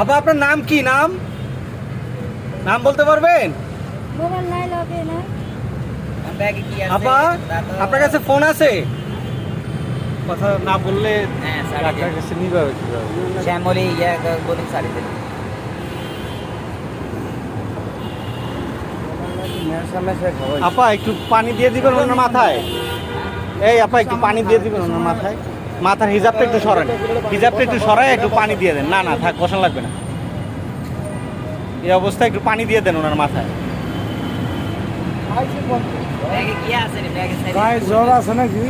আপা আপনার নাম কি নাম? নাম বলতে পারবেন? আপা আপনার কাছে ফোন আছে? কথা না বললে হ্যাঁ, কাছে শ্যামলি ইয়া সারি আপা একটু পানি দিয়ে দিবেন ওনার মাথায়। এই আপা একটু পানি দিয়ে দিবেন ওনার মাথায়। মাথার হিজাবটা একটু সরান। হিজাবটা একটু সরাই একটু পানি দিয়ে দেন। না না থাক বসান লাগবে না। এই অবস্থায় একটু পানি দিয়ে দেন ওনার মাথায়। কি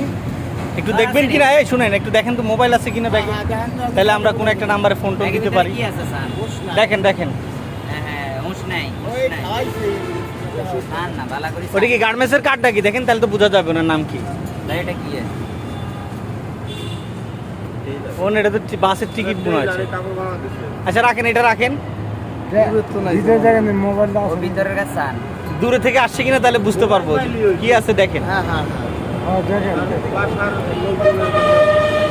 একটু দেখবেন কিনা? এই শুনেন একটু দেখেন তো মোবাইল আছে কিনা ব্যাগে। তাহলে আমরা কোনো একটা নাম্বারে ফোন টোন দিতে পারি। কি আছে স্যার? দেখেন দেখেন। হ্যাঁ হ্যাঁ না না ওটা কি গার্মেন্টসের কার্ডটা কি দেখেন তাহলে তো বোঝা যাবে ওনার নাম কি। এটা কি আছে ওন এটা তো বাসের টিকিট মনে হচ্ছে আচ্ছা রাখেন এটা রাখেন। আছে দূরে থেকে আসছে কিনা তাহলে বুঝতে পারব। কি আছে দেখেন। হ্যাঁ দেখেন হ্যাঁ।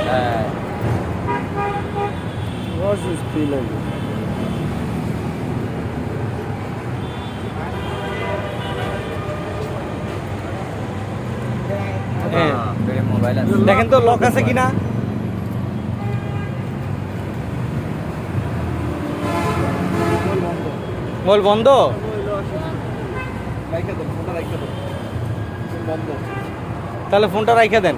হ্যাঁ। মোবাইল আছে। দেখেন তো লক আছে কিনা? মোবাইল বন্ধ? তাহলে ফোনটা রাইখা দেন।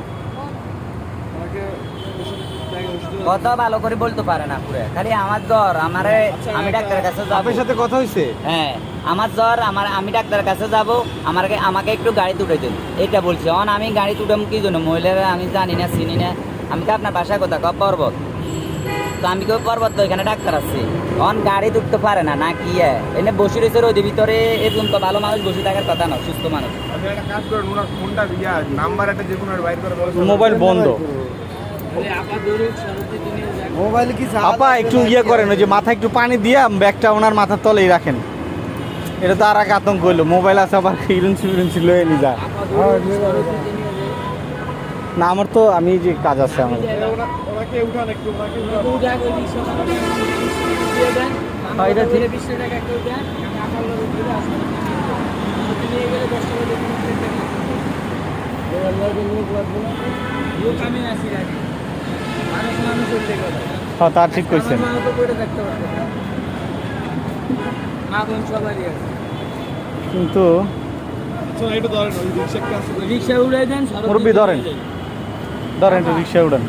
কত ভালো করে বলতে পারে না পুরো। খালি আমার জ্বর আমারে আমি ডাক্তারের কাছে যাব। আপনার সাথে কথা হয়েছে হ্যাঁ আমার জ্বর আমার আমি ডাক্তারের কাছে যাব। আমাকে আমাকে একটু গাড়ি তুলে দিন। এটা বলছে। অন আমি গাড়ি তুটাম কি জন্য? মহিলারা আমি জানি না চিনি না। আমি তো আপনার বাসায় কথা কব পর্বত। তো আমি কেউ পর্বত তো এখানে ডাক্তার আছে। অন গাড়ি ঢুকতে পারে না না কি হ্যাঁ এনে বসে রয়েছে রোদের ভিতরে এরকম তো ভালো মানুষ বসে থাকার কথা না সুস্থ মানুষ। আপনি একটা কাজ করেন ওনার ফোনটা নাম্বার একটা যে কোনো বাইর করে বলেন। মোবাইল বন্ধ। মোবাইল কি আপা একটু ইয়ে করেন ওই যে মাথায় একটু পানি দিয়ে ব্যাগটা ওনার মাথার তলেই রাখেন। এটা তো আর এক আতঙ্ক হইল মোবাইল আছে আবার ইউরেন্সি ফিউরেন্সি লয়ে নি যায় না আমার তো আমি যে কাজ আছে আমার। ওনাকে উঠান একটু ওনাকে উঠান। হ্যাঁ, এটা ঠিক। কইছেন। কিন্তু ওই রিক্সা একটা আছে। রিক্সা উড়ে দেন ধরেন। ধরেন রিক্সা উড়ান।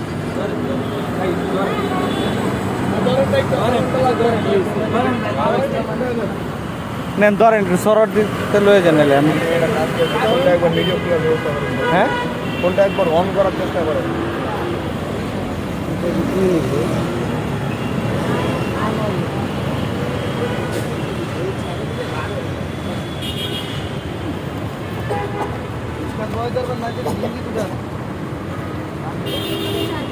নেন ধরেন একটু সরট দিতে লয়ে যান নাহলে আমি ফোনটা একবার নিজে খোলার ব্যবস্থা করেন হ্যাঁ ফোনটা একবার অন করার চেষ্টা করেন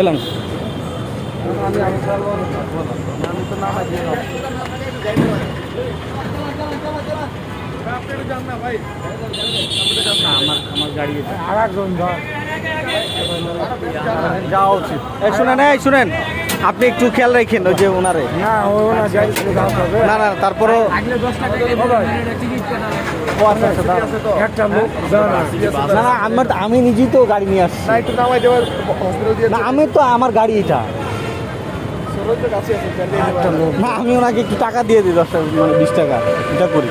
এলাম। আমি না না তো দিয়ে আমার গাড়ি আর একজন যাওয়া উচিত। শুনেন এই শুনেন। আপনি একটু খেয়াল রাখেন ওই যে ওনারে। না না তারপরেও আচ্ছা, আচ্ছা, না না আমার আমি নিজেই তো গাড়ি নিয়ে আসছি। না আমি তো আমার গাড়ি এটা। না আমি ওনাকে একটু টাকা দিয়ে দিই দশ টাকা মানে বিশ টাকা এটা করি।